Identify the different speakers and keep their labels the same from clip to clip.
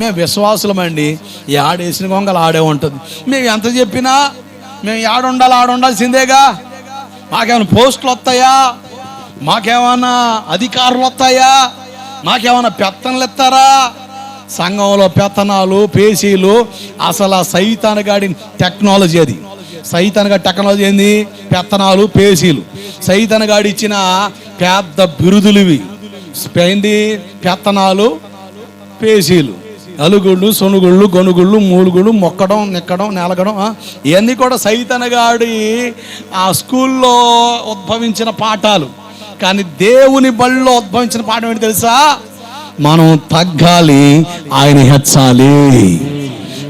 Speaker 1: మేము విశ్వాసులమండి. ఆడేసిన గొంగలు ఆడే ఉంటుంది. మేము ఎంత చెప్పినా మేము ఆడుండాలి ఆడుండాల్సిందేగా మాకేమైనా పోస్టులు వస్తాయా? మాకేమైనా అధికారులు వస్తాయా? మాకేమైనా పెత్తనలు ఇస్తారా? సంఘంలో పెత్తనాలు పేసీలు అసలు ఆ సైతానగాడి టెక్నాలజీ అది. సైతానగాడి టెక్నాలజీ ఏంది? పెత్తనాలు పేసీలు. సైతానగాడి ఇచ్చిన పెద్ద బిరుదులు ఇవి. పెత్తనాలు పేసీలు. అలుగుళ్ళు సొనుగుళ్ళు గొనుగుళ్ళు మూలుగుళ్ళు మొక్కడం నిక్కడం నెలగడం ఇవన్నీ కూడా సైతనగాడి ఆ స్కూల్లో ఉద్భవించిన పాఠాలు. కానీ దేవుని బళ్ళలో ఉద్భవించిన పాఠం ఏంటి తెలుసా? మనం తగ్గాలి ఆయన హెచ్చాలి.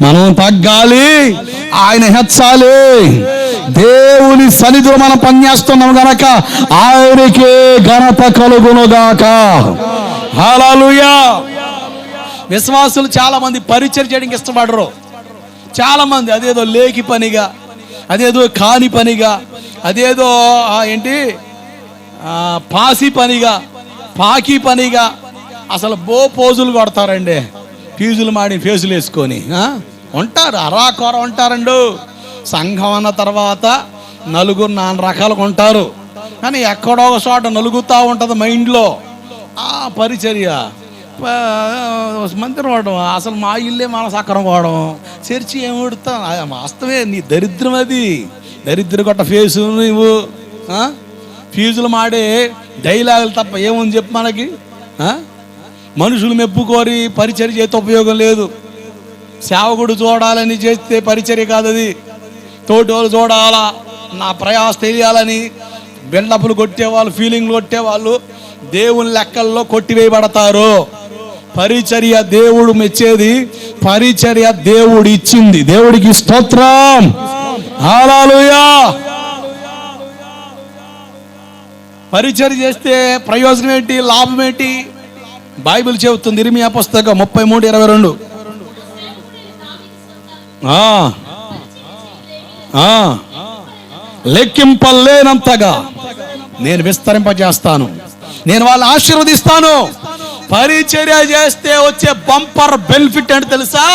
Speaker 1: మనం తగ్గాలి ఆయన హెచ్చాలి. దేవుని సన్నిధిలో మనం పనిచేస్తున్నాం గనక ఆయనకే ఘనత కలుగునుగాక హల్లెలూయా! విశ్వాసులు చాలా మంది పరిచయం చేయడానికి ఇష్టపడరు. చాలా మంది అదేదో లేకి పనిగా అదేదో కాని పనిగా అదేదో ఏంటి? పాసి పనిగా పాకి పనిగా అసలు బో పోజులు కొడతారండి. ఫీజులు మాడి ఫేజులు వేసుకొని ఉంటారు అరాకొర ఉంటారండు. సంఘం అన్న తర్వాత నలుగురు నాన్న రకాలుగా ఉంటారు. కానీ ఎక్కడో ఒక చోట నలుగుతూ ఉంటుంది మైండ్లో. ఆ పరిచర్య. మందిరం వాడడం అసలు మా ఇల్లే మన సక్కరం వాడడం. చర్చి ఏం ఉడతా వాస్తవే నీ దరిద్రం అది. దరిద్ర కొట్ట ఫేసు నువ్వు ఫీజులు మాడే డైలాగులు తప్ప ఏముంది చెప్పు మనకి మనుషులు మెప్పుకోరి పరిచర్య చేస్తే ఉపయోగం లేదు. సేవకుడు చూడాలని చేస్తే పరిచర్య కాదు అది. తోటి వాళ్ళు చూడాలా? నా ప్రయాస తెలియాలని బిల్డప్లు కొట్టేవాళ్ళు ఫీలింగ్లు కొట్టేవాళ్ళు దేవుని లెక్కల్లో కొట్టివేయబడతారు. పరిచర్య దేవుడు మెచ్చేది పరిచర్య దేవుడు ఇచ్చింది దేవుడికి స్తోత్రం. హల్లెలూయా. పరిచర్య చేస్తే ప్రయోజనం ఏంటి లాభం ఏంటి? బైబిల్ చెబుతుంది ఇరిమియా పుస్తకం ముప్పై మూడు ఇరవై రెండు. లెక్కింపలేనంతగా నేను విస్తరింపజేస్తాను. నేను వాళ్ళని ఆశీర్వదిస్తాను. పరిచర్య చేస్తే వచ్చే బంపర్ బెనిఫిట్ అంటే తెలుసా?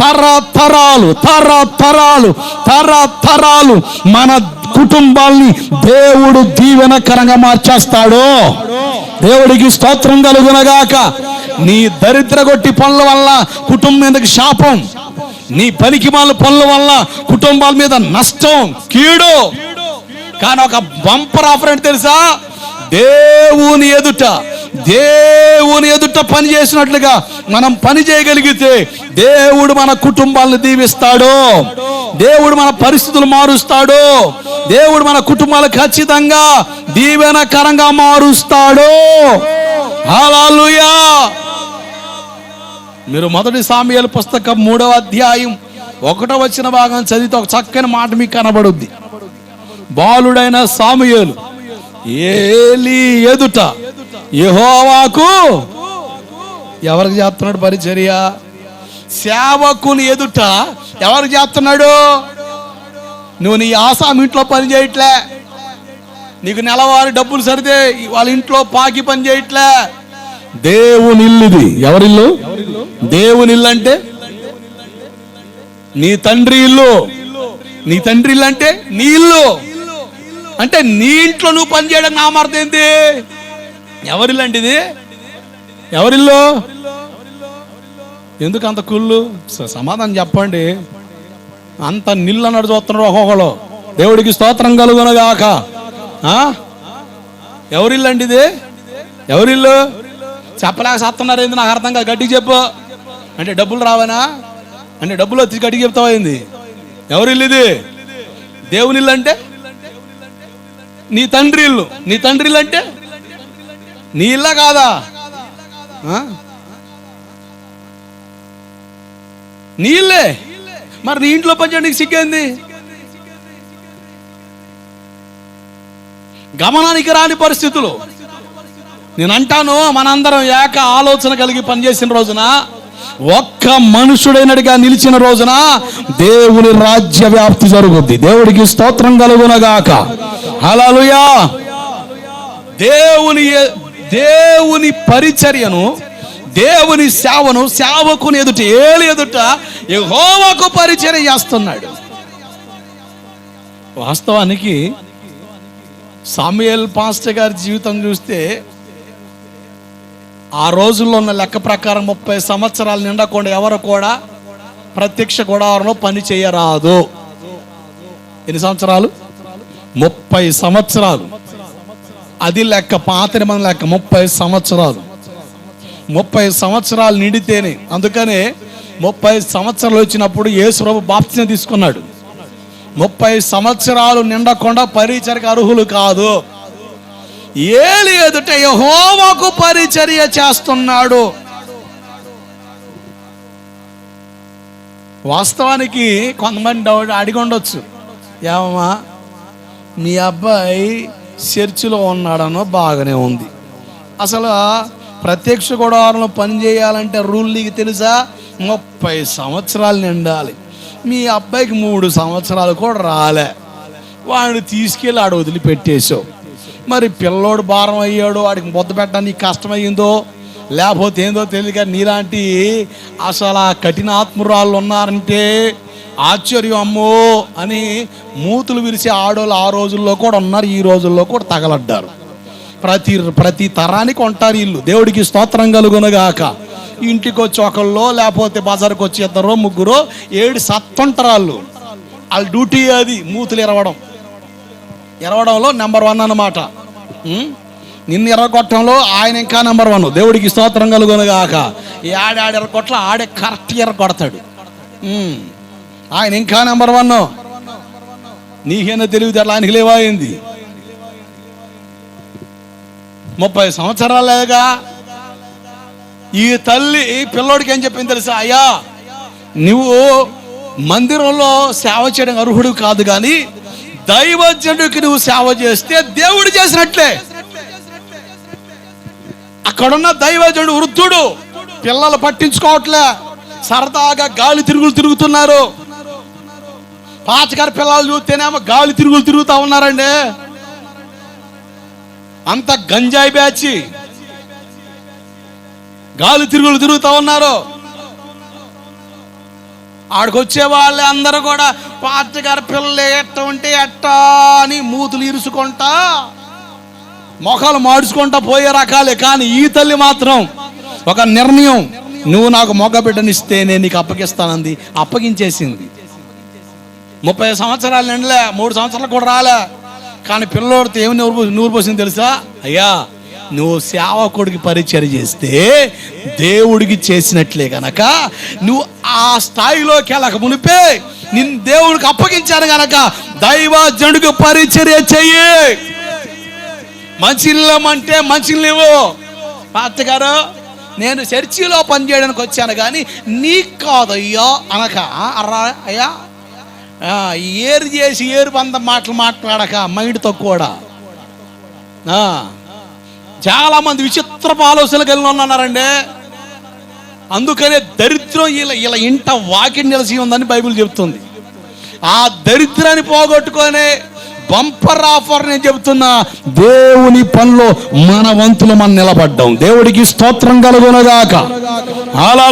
Speaker 1: తరతరాలు తరతరాలు తరతరాలు మన కుటుంబాల్ని దేవుడు దీవెనకరంగా మార్చేస్తాడు. దేవుడికి స్తోత్రం కలుగునగాక నీ దరిద్ర కొట్టి పనుల వల్ల కుటుంబం మీదకి శాపం నీ పనికి మాల పనుల వల్ల కుటుంబాల మీద నష్టం కీడు. కానీ ఒక బంపర్ ఆఫర్ అంటే తెలుసా? దేవుని ఎదుట దేవుని ఎదుట పని చేసినట్లుగా మనం పని చేయగలిగితే దేవుడు మన కుటుంబాలను దీవిస్తాడు. దేవుడు మన పరిస్థితులు మారుస్తాడు. దేవుడు మన కుటుంబాలు ఖచ్చితంగా దీవెనకరంగా మారుస్తాడు. హాలూయా మీరు మొదటి సామ్యాల పుస్తకం మూడవ అధ్యాయం ఒకటో వచ్చిన భాగం చదివితే ఒక చక్కని మాట మీకు కనబడుద్ది. బాలుడైన సాముయేలు ఏలి ఎదుట యెహోవాకు ఎవరికి చేస్తున్నాడు పరిచర్య? సేవకుని ఎదుట ఎవరికి చేస్తున్నాడు? నువ్వు నీ ఆసాం ఇంట్లో పని చేయట్లే. నీకు నెలవారి డబ్బులు సరితే వాళ్ళ ఇంట్లో పాకి పని చేయట్లే. దేవుని ఇల్లు ఇది. ఎవరిల్లు? దేవుని ఇల్లు అంటే? నీ తండ్రి ఇల్లు. నీ తండ్రి ఇల్లు అంటే నీ ఇల్లు. అంటే నీ ఇంట్లో నువ్వు పని చేయడం నా ఏంటి ఎవరిల్లు ఇది ఎవరిల్లు? ఎందుకు అంత కుళ్ళు? సమాధానం చెప్పండి. అంత నిల్లు అన్నాడు చూస్తున్నారు ఒక్కొక్కరు దేవుడికి స్తోత్రం కలుగునగాక. ఆ? ఎవరిల్లు అండి ఇది ఎవరిల్లు? చెప్పలేక సత్తున్నారు ఏంది? నాకు అర్థం కాదు గట్టికి చెప్పు. అంటే డబ్బులు రావనా? అంటే డబ్బులు వచ్చి గట్టికి చెప్తావా ఏంది? ఎవరిల్లు ఇది దేవుని ఇల్లు అంటే నీ తండ్రి ఇల్లు నీ తండ్రి ఇల్లు అంటే నీ ఇల్లా కాదా? నీ ఇల్లే? మరి నీ ఇంట్లో పనిచేయడానికి సిగ్గేంది? గమనానికి రాని పరిస్థితులు. నేను అంటాను మనందరం ఏక ఆలోచన కలిగి పనిచేసిన రోజున ఒక్క మనుషుడైనడిగా నిలిచిన రోజున దేవుని రాజ్య వ్యాప్తి జరుగుద్ది. దేవుడికి స్తోత్రం కలుగునగాక. హల్లెలూయా! దేవుని దేవుని పరిచర్యను దేవుని సేవను సేవకుని ఎదుట ఏలి ఎదుట యెహోవాకు పరిచర్య చేస్తున్నాడు. వాస్తవానికి సామ్యుయల్ పాస్టర్ గారి జీవితం చూస్తే ఆ రోజుల్లో ఉన్న లెక్క ప్రకారం ముప్పై సంవత్సరాలు నిండకుండా ఎవరు కూడా ప్రత్యక్ష గుడారంలో పని చేయరాదు. ఎన్ని సంవత్సరాలు? ముప్పై సంవత్సరాలు. అది లెక్క పాత మన లెక్క ముప్పై సంవత్సరాలు. ముప్పై సంవత్సరాలు నిండితేనే. అందుకనే ముప్పై సంవత్సరాలు వచ్చినప్పుడు యేసుప్రభు బాప్తిని తీసుకున్నాడు. ముప్పై సంవత్సరాలు నిండకుండా పరిచర్కి అర్హులు కాదు. ఏలి ఎదుట యెహోవాకు పరిచర్య చేస్తున్నాడు. వాస్తవానికి కొంతమంది డౌట్ అడిగి ఉండొచ్చు. ఏమమ్మా? మీ అబ్బాయి చర్చిలో ఉన్నాడనో బాగానే ఉంది. అసలు ప్రత్యక్ష గుడారంలో పని చేయాలంటే రూల్ నీకు తెలుసా? ముప్పై సంవత్సరాలు నిండాలి. మీ అబ్బాయికి మూడు సంవత్సరాలు కూడా రాలే. వాడిని తీసుకెళ్ళి ఆడ వదిలిపెట్టేశావు. మరి పిల్లోడు భారం అయ్యాడు వాడికి ముద్ద పెట్టడానికి కష్టమయ్యిందో లేకపోతే ఏందో తెలియదు కానీ నీలాంటి అసలు ఆ కఠినాత్మురాళ్ళు ఉన్నారంటే ఆశ్చర్యం అమ్మో అని మూతులు విరిసే ఆడోళ్ళు ఆ రోజుల్లో కూడా ఉన్నారు ఈ రోజుల్లో కూడా తగలడ్డారు. ప్రతి ప్రతి తరానికి ఉంటారు వీళ్ళు దేవుడికి స్తోత్రం కలుగునగాక. ఇంటికి వచ్చి ఒకళ్ళో లేకపోతే బజార్కి వచ్చి ఇద్దరు ముగ్గురు ఏడు సత్తుంటారు వాళ్ళు వాళ్ళ డ్యూటీ అది మూతులు ఇరవడం ఇరవడంలో నెంబర్ వన్ అన్నమాట. నిన్న నిన్ను ఎర్రగొట్టంలో ఆయన ఇంకా నెంబర్ వన్. దేవుడికి స్తోత్రం కలుగునగాక. ఈ ఆడి ఎర్రగొట్ల ఆడే కరెక్ట్ ఎర్రగొడతాడు కొడతాడు ఆయన ఇంకా నెంబర్ వన్ నీకేనా తెలివితేటలు ఆయనకి లేవాయింది ముప్పై సంవత్సరాలేగా ఈ తల్లి పిల్లోడికి ఏం చెప్పింది తెలుసా? అయ్యా నువ్వు మందిరంలో సేవ చేయడం అర్హుడు కాదు కానీ దైవజనుడికి నువ్వు సేవ చేస్తే దేవుడు చేసినట్లే. అక్కడున్న దైవజనుడు వృద్ధుడు పిల్లలు పట్టించుకోవట్లే. సరదాగా గాలి తిరుగులు తిరుగుతున్నారు. పాచకారి పిల్లలు చూస్తేనేమో గాలి తిరుగులు తిరుగుతూ ఉన్నారండి. అంత గంజాయి బ్యాచి. గాలి తిరుగులు తిరుగుతూ ఉన్నారు. ఆడికొచ్చే వాళ్ళు అందరూ కూడా పార్టీ గారి పిల్లలు ఎట్ట ఉంటే ఎట్టా అని మూతులు ఇరుసుకుంటా మొఖాలు మాడుచుకుంటా పోయే రకాలే కానీ ఈ తల్లి మాత్రం ఒక నిర్ణయం. నువ్వు నాకు మొగ్గ బిడ్డనిస్తే నేను నీకు అప్పగిస్తానంది. అప్పగించేసింది. ముప్పై సంవత్సరాలు నిండలే మూడు సంవత్సరాలు కూడా రాలే. కానీ పిల్లోడితో ఏమి నూరు నూరు పోసింది తెలుసా? అయ్యా నువ్వు సేవకుడికి పరిచయం చేస్తే దేవుడికి చేసినట్లే గనక నువ్వు ఆ స్థాయిలోకి వెళ్ళక మునిపే నిన్ను దేవుడికి అప్పగించాను గనక దైవజనుడికి పరిచర్య చెయ్యి. మంచిల్లమంటే అంటే మంచిల్లేవు పాత గారు నేను చర్చిలో పనిచేయడానికి వచ్చాను కానీ నీకు కాదయ్యో అనక అర్రా అయ్యా. ఏరు చేసి ఏరు బంద మాటలు మాట్లాడక మైండ్తో కూడా చాలామంది చాలా మంది విచిత్రపు ఆలోచనలు కలిగి ఉన్నారండి. అందుకనే దరిద్రం ఇలా ఇలా ఇంట వాకి నిలిచి ఉందని బైబిల్ చెప్తుంది. ఆ దరిద్రాన్ని పోగొట్టుకొని బంపర్ ఆఫర్ నేను చెబుతున్నా దేవుని పనిలో మన వంతులు మనం నిలబడ్డాం. దేవుడికి స్తోత్రం కలుగునగాక. అలా